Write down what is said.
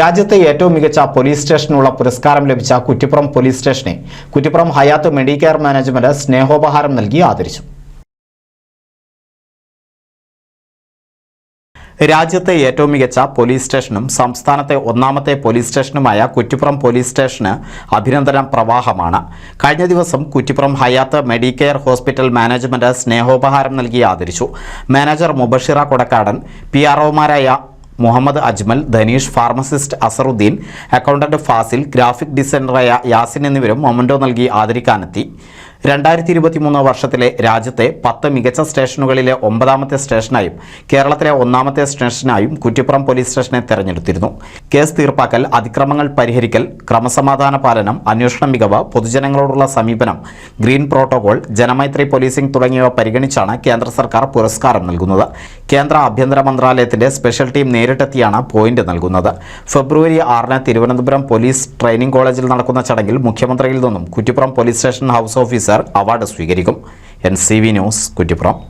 രാജ്യത്തെ ഏറ്റവും മികച്ച പോലീസ് സ്റ്റേഷനുള്ള പുരസ്കാരം ലഭിച്ച കുറ്റിപ്പുറം പോലീസ് സ്റ്റേഷനെ കുറ്റിപ്പുറം ഹയാത്ത് മെഡിക്കെയർ മാനേജ്മെന്റ് സ്നേഹോപഹാരം നൽകി ആദരിച്ചു. രാജ്യത്തെ ഏറ്റവും മികച്ച പോലീസ് സ്റ്റേഷനും സംസ്ഥാനത്തെ ഒന്നാമത്തെ പോലീസ് സ്റ്റേഷനുമായ കുറ്റിപ്പുറം പോലീസ് സ്റ്റേഷന് അഭിനന്ദന പ്രവാഹമാണ്. കഴിഞ്ഞ ദിവസം Kuttippuram Hayath medicare hospital management സ്നേഹോപഹാരം നൽകി ആദരിച്ചു. Manager Mubashira Kodakkadan P R ഒമാരായ Muhammad Ajmal Dhaneesh pharmacist Azharuddin accountant Fasil graphic ഡിസൈനറായ Yasin എന്നിവരും മൊമന്റോ നൽകി ആദരിക്കാനെത്തി. രണ്ടായിരത്തി ഇരുപത്തിമൂന്ന് വർഷത്തിലെ രാജ്യത്തെ പത്ത് മികച്ച സ്റ്റേഷനുകളിലെ ഒമ്പതാമത്തെ സ്റ്റേഷനായും കേരളത്തിലെ ഒന്നാമത്തെ സ്റ്റേഷനായും കുറ്റിപ്പുറം പോലീസ് സ്റ്റേഷനെ തെരഞ്ഞെടുത്തിരുന്നു. കേസ് തീർപ്പാക്കൽ അതിക്രമങ്ങൾ പരിഹരിക്കൽ ക്രമസമാധാന പാലനം അന്വേഷണ മികവ് പൊതുജനങ്ങളോടുള്ള സമീപനം ഗ്രീൻ പ്രോട്ടോകോൾ ജനമൈത്രി പോലീസിംഗ് തുടങ്ങിയവ പരിഗണിച്ചാണ് കേന്ദ്ര സർക്കാർ പുരസ്കാരം നൽകുന്നത്. കേന്ദ്ര ആഭ്യന്തര മന്ത്രാലയത്തിന്റെ സ്പെഷ്യൽ ടീം നേരിട്ടെത്തിയാണ് പോയിന്റ് നൽകുന്നത്. ഫെബ്രുവരി ആറിന് തിരുവനന്തപുരം പോലീസ് ട്രെയിനിംഗ് കോളേജിൽ നടക്കുന്ന ചടങ്ങിൽ മുഖ്യമന്ത്രിയിൽ നിന്നും Kuttippuram police station house officer award സ്വീകരിക്കും. N C V news Kuttippuram.